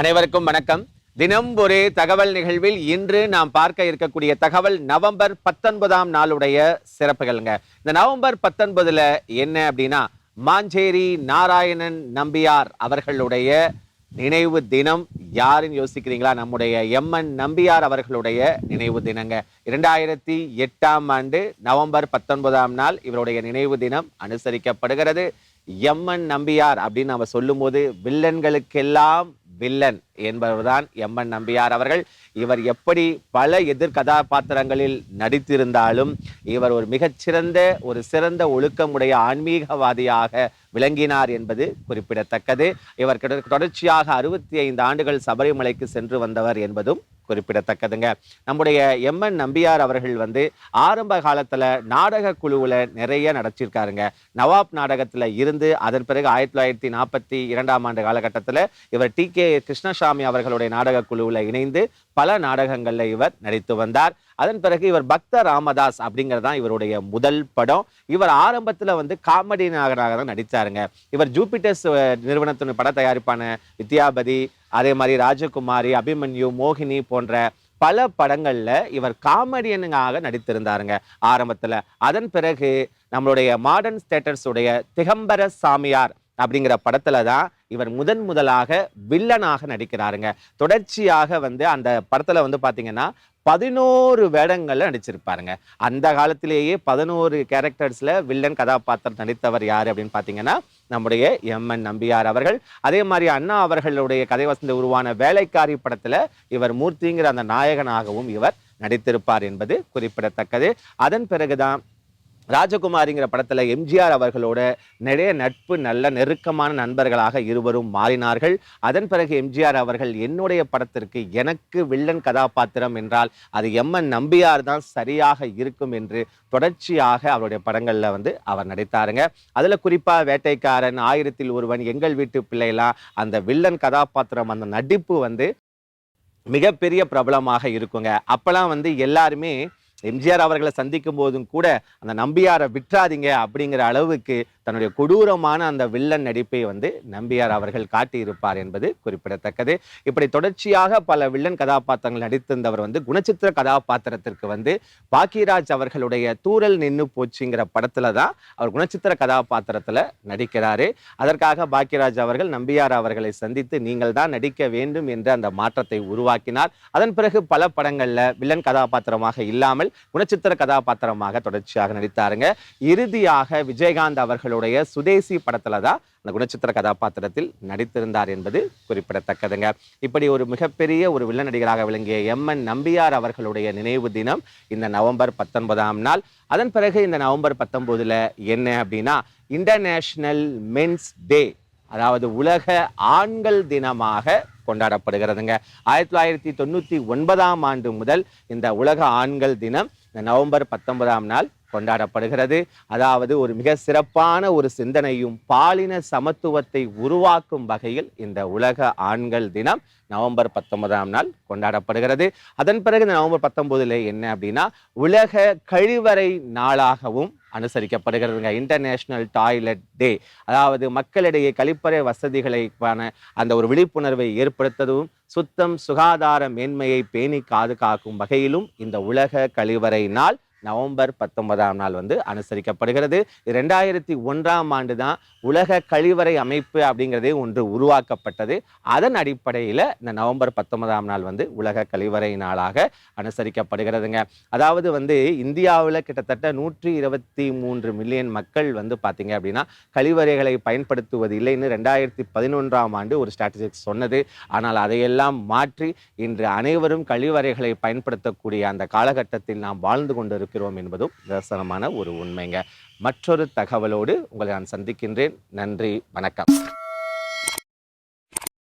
அனைவருக்கும் வணக்கம். தினம் ஒரே தகவல் நிகழ்வில் இன்று நாம் பார்க்க இருக்கக்கூடிய தகவல் நவம்பர் பத்தொன்பதாம் நாளுடைய சிறப்புகள்ங்க. இந்த நவம்பர் பத்தொன்பதுல என்ன அப்படின்னா மாஞ்சேரி நாராயணன் நம்பியார் அவர்களுடைய நினைவு தினம். யாருன்னு யோசிக்கிறீங்களா? நம்முடைய எம்என் நம்பியார் அவர்களுடைய நினைவு தினங்க. இரண்டாயிரத்தி எட்டாம் ஆண்டு நவம்பர் பத்தொன்பதாம் நாள் இவருடைய நினைவு தினம் அனுசரிக்கப்படுகிறது. எம்என் நம்பியார் அப்படின்னு நம்ம சொல்லும்போது வில்லன்களுக்கெல்லாம் வில்லன் என்பவர்தான் எம்என் நம்பியார் அவர்கள். இவர் எப்படி பல எதிர் கதாபாத்திரங்களில் நடித்திருந்தாலும் இவர் ஒரு மிகச்சிறந்த ஒரு சிறந்த ஒழுக்கமுடைய ஆன்மீகவாதியாக விளங்கினார் என்பது குறிப்பிடத்தக்கது. இவர் தொடர்ச்சியாக அறுபத்தி ஐந்து ஆண்டுகள் சபரிமலைக்கு சென்று வந்தவர் என்பதும் குறிப்பிடத்தக்கதுங்க. நம்முடைய எம்என் நம்பியார் அவர்கள் வந்து ஆரம்ப காலத்தில் நாடக குழுவில் நிறைய நடிச்சிருக்காருங்க. நவாப் நாடகத்தில் இருந்து அதன் பிறகு ஆயிரத்தி தொள்ளாயிரத்தி நாற்பத்தி இரண்டாம் ஆண்டு காலகட்டத்தில் இவர் டி கே கிருஷ்ணசாமி அவர்களுடைய நாடக குழுவில் இணைந்து பல நாடகங்களில் இவர் நடித்து வந்தார். அதன் பிறகு இவர் பக்த ராமதாஸ் அப்படிங்கிறது தான் இவருடைய முதல் படம். இவர் ஆரம்பத்தில் வந்து காமெடி நாகராக தான் நடித்தாருங்க இவர் ஜூபிட்டர்ஸ் நிறுவனத்தின் பட தயாரிப்பான வித்யாபதி அதே மாதிரி ராஜகுமாரி அபிமன்யு மோகினி போன்ற பல படங்களில் இவர் காமெடியனுங்காக நடித்திருந்தாருங்க ஆரம்பத்தில். அதன் பிறகு நம்மளுடைய மாடர்ன் ஸ்டேட்டர்ஸுடைய திகம்பர சாமியார் அப்படிங்கிற படத்துல தான் இவர் முதன் முதலாக வில்லனாக நடிக்கிறாருங்க. தொடர்ச்சியாக வந்து அந்த படத்துல வந்து பாத்தீங்கன்னா பதினோரு வேடங்கள்ல நடிச்சிருப்பாருங்க. அந்த காலத்திலேயே பதினோரு கேரக்டர்ஸ்ல வில்லன் கதாபாத்திரம் நடித்தவர் யாரு அப்படின்னு பாத்தீங்கன்னா நம்முடைய எம்என் நம்பியார் அவர்கள். அதே மாதிரி அண்ணா அவர்களுடைய கதை வசந்த உருவான வேலைக்காரி படத்தில் இவர் மூர்த்திங்கிற அந்த நாயகனாகவும் இவர் நடித்திருப்பார் என்பது குறிப்பிடத்தக்கது. அதன் பிறகுதான் ராஜகுமாரிங்கிற படத்தில் எம்ஜிஆர் அவர்களோட நிறைய நட்பு நல்ல நெருக்கமான நண்பர்களாக இருவரும் மாறினார்கள். அதன் பிறகு எம்ஜிஆர் அவர்கள் என்னுடைய படத்திற்கு எனக்கு வில்லன் கதாபாத்திரம் என்றால் அது எம்என் நம்பியார் தான் சரியாக இருக்கும் என்று தொடர்ச்சியாக அவருடைய படங்களில் வந்து அவர் நடித்தாருங்க. அதில் குறிப்பாக வேட்டைக்காரன் ஆயிரத்தில் ஒருவன் எங்கள் வீட்டு பிள்ளைலாம் அந்த வில்லன் கதாபாத்திரம் அந்த நடிப்பு வந்து மிகப்பெரிய பிரபலமாக இருக்குங்க. அப்போலாம் வந்து எல்லாருமே எம்ஜிஆர் அவர்களை சந்திக்கும் போதும் கூட அந்த நம்பியாரை விட்டுறாதீங்க அப்படிங்கிற அளவுக்கு தன்னுடைய கொடூரமான அந்த வில்லன் நடிப்பை வந்து நம்பியார் அவர்கள் காட்டியிருப்பார் என்பது குறிப்பிடத்தக்கது. இப்படி தொடர்ச்சியாக பல வில்லன் கதாபாத்திரங்கள் நடித்திருந்தவர் வந்து குணச்சித்திர கதாபாத்திரத்திற்கு வந்து பாக்கியராஜ் அவர்களுடைய தூரல் நின்று போச்சுங்கிற படத்துல தான் அவர் குணச்சித்திர கதாபாத்திரத்தில் நடிக்கிறாரு. அதற்காக பாக்கியராஜ் அவர்கள் நம்பியார் அவர்களை சந்தித்து நீங்கள் தான் நடிக்க வேண்டும் என்ற அந்த மாற்றத்தை உருவாக்கினார். அதன் பிறகு பல படங்களில் வில்லன் கதாபாத்திரமாக இல்லாமல் குணச்சித்திர கதாபாத்திரமாக தொடர்ச்சியாக நடித்தாருங்க. இறுதியாக விஜயகாந்த் அவர்களுடைய சுதேசி படத்துல தான் அந்த குணச்சித்திர கதாபாத்திரத்தில் நடித்திருந்தார் என்பது குறிப்பிடத்தக்கதுங்க. இப்படி ஒரு மிகப்பெரிய ஒரு வில்ல நடிகராக விளங்கிய எம்என் நம்பியார் அவர்களுடைய நினைவு தினம் இந்த நவம்பர் பத்தொன்பதாம் நாள். அதன் பிறகு இந்த நவம்பர் பத்தொன்பதுல என்ன அப்படின்னா இன்டர்நேஷனல் மென்ஸ் டே அதாவது உலக ஆண்கள் தினமாக கொண்டாடப்படுகிறதுங்க. ஆயிரத்தி தொள்ளாயிரத்தி தொண்ணூற்றி ஒன்பதாம் ஆண்டு முதல் இந்த உலக ஆண்கள் தினம் இந்த நவம்பர் பத்தொன்பதாம் நாள் கொண்டாடப்படுகிறது. அதாவது ஒரு மிக சிறப்பான ஒரு சிந்தனையும் பாலின சமத்துவத்தை உருவாக்கும் வகையில் இந்த உலக ஆண்கள் தினம் நவம்பர் பத்தொன்பதாம் நாள் கொண்டாடப்படுகிறது. அதன் பிறகு இந்த நவம்பர் பத்தொன்பதுல என்ன அப்படின்னா உலக கழிவறை நாளாகவும் அனுசரிக்கப்படுகிறதுங்க. இன்டர்நேஷனல் டாய்லெட் டே அதாவது மக்களிடையே கழிப்பறை வசதிகளைக்கான அந்த ஒரு விழிப்புணர்வை ஏற்படுத்ததும் சுத்தம் சுகாதார மேன்மையை பேணி காதுகாக்கும் வகையிலும் இந்த உலக கழிவறை நாள் நவம்பர் பத்தொன்பதாம் நாள் வந்து அனுசரிக்கப்படுகிறது. ரெண்டாயிரத்தி ஒன்றாம் ஆண்டு தான் உலக கழிவறை அமைப்பு அப்படிங்கிறதே ஒன்று உருவாக்கப்பட்டது. அதன் அடிப்படையில் இந்த நவம்பர் பத்தொன்பதாம் நாள் வந்து உலக கழிவறை நாளாக அனுசரிக்கப்படுகிறதுங்க. அதாவது வந்து இந்தியாவில் கிட்டத்தட்ட நூற்றி இருபத்தி மூன்று மில்லியன் மக்கள் வந்து பார்த்தீங்க அப்படின்னா கழிவறைகளை பயன்படுத்துவது இல்லைன்னு ரெண்டாயிரத்தி பதினொன்றாம் ஆண்டு ஒரு ஸ்டாட்டிஸ்டிக்ஸ் சொன்னது. ஆனால் அதையெல்லாம் மாற்றி இன்று அனைவரும் கழிவறைகளை பயன்படுத்தக்கூடிய அந்த காலகட்டத்தில் நாம் வாழ்ந்து கொண்டிருக்கிறோம். என்பதும் நிதர்சனமான ஒரு உண்மைங்க. மற்றொரு தகவலோடு உங்களை நான் சந்திக்கின்றேன். நன்றி வணக்கம்.